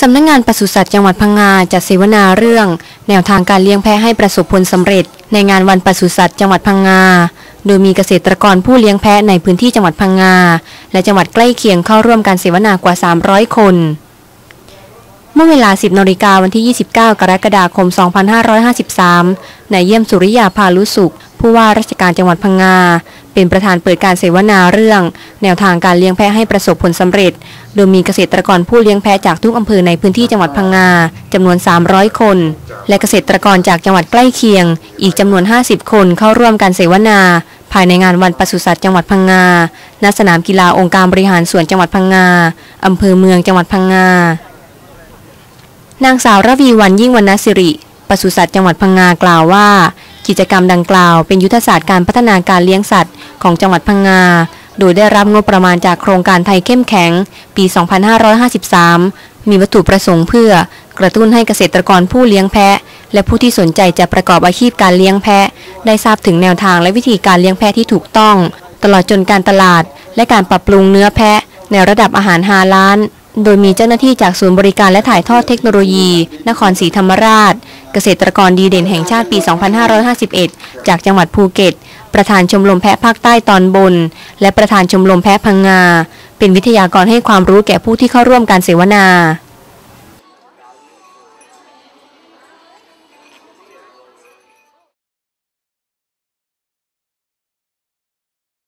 สำนักงงานปศุสัตว์จังหวัดพังงาจัดเสวนาเรื่อง แนวทางการเลี้ยงแพะให้ประสบผลสำเร็จ ในงานวันปศุสัตว์จังหวัดพังงา โดยมีเกษตรกรผู้เลี้ยงแพะในพื้นที่จังหวัดพังงา และจังหวัดใกล้เคียงเข้าร่วมการเสวนากว่า 300 คน เมื่อเวลา 10นาฬิกาวันที่ 29 กรกฎาคม 2553นายเยี่ยมสุริยาพาลุสุข ผู้ว่าราชการจังหวัดพังงา เป็นประธานเปิดการเสวนาเรื่อง แนวทางการเลี้ยงแพะให้ประสบผลสำเร็จ โดยมีเกษตรกรผู้เลี้ยงแพะจากทุกอำเภอในพื้นที่จังหวัดพังงาจำนวน 300 คน และเกษตรกรจากจังหวัดใกล้เคียง อีกจำนวน 50 คนเข้าร่วมการเสวนา ภายในงานวันปศุสัตว์จังหวัดพังงา ณ สนามกีฬาองค์การบริหารส่วนจังหวัดพังงาอำเภอเมืองจังหวัดพังงา นางสาวระวีวันยิ่งวรรณสิริปศุสัตว์จังหวัดพังงากล่าวว่า กิจกรรมดังกล่าวเป็นยุทธศาสตร์การพัฒนาการเลี้ยงสัตว์ ของจังหวัดพังงา โดยได้รับงบประมาณจากโครงการไทยเข้มแข็ง ปี 2553 มีวัตถุประสงค์เพื่อกระตุ้นให้เกษตรกรผู้เลี้ยงแพะ และผู้ที่สนใจจะประกอบอาชีพการเลี้ยงแพะ ได้ทราบถึงแนวทางและวิธีการเลี้ยงแพะที่ถูกต้อง ตลอดจนการตลาด และการปรับปรุงเนื้อแพะ ในระดับอาหารฮาล้าน โดยมีเจ้าหน้าที่จากศูนย์บริการและถ่ายทอดเทคโนโลยี นครศรีธรรมราช เกษตรกรดีเด่นแห่งชาติปี 2551 จากจังหวัดภูเก็ต ประธานชมรมแพะภาคใต้ตอนบน และประธานชมรมแพะพังงา เป็นวิทยากรให้ความรู้แก่ผู้ที่เข้าร่วมการเสวนา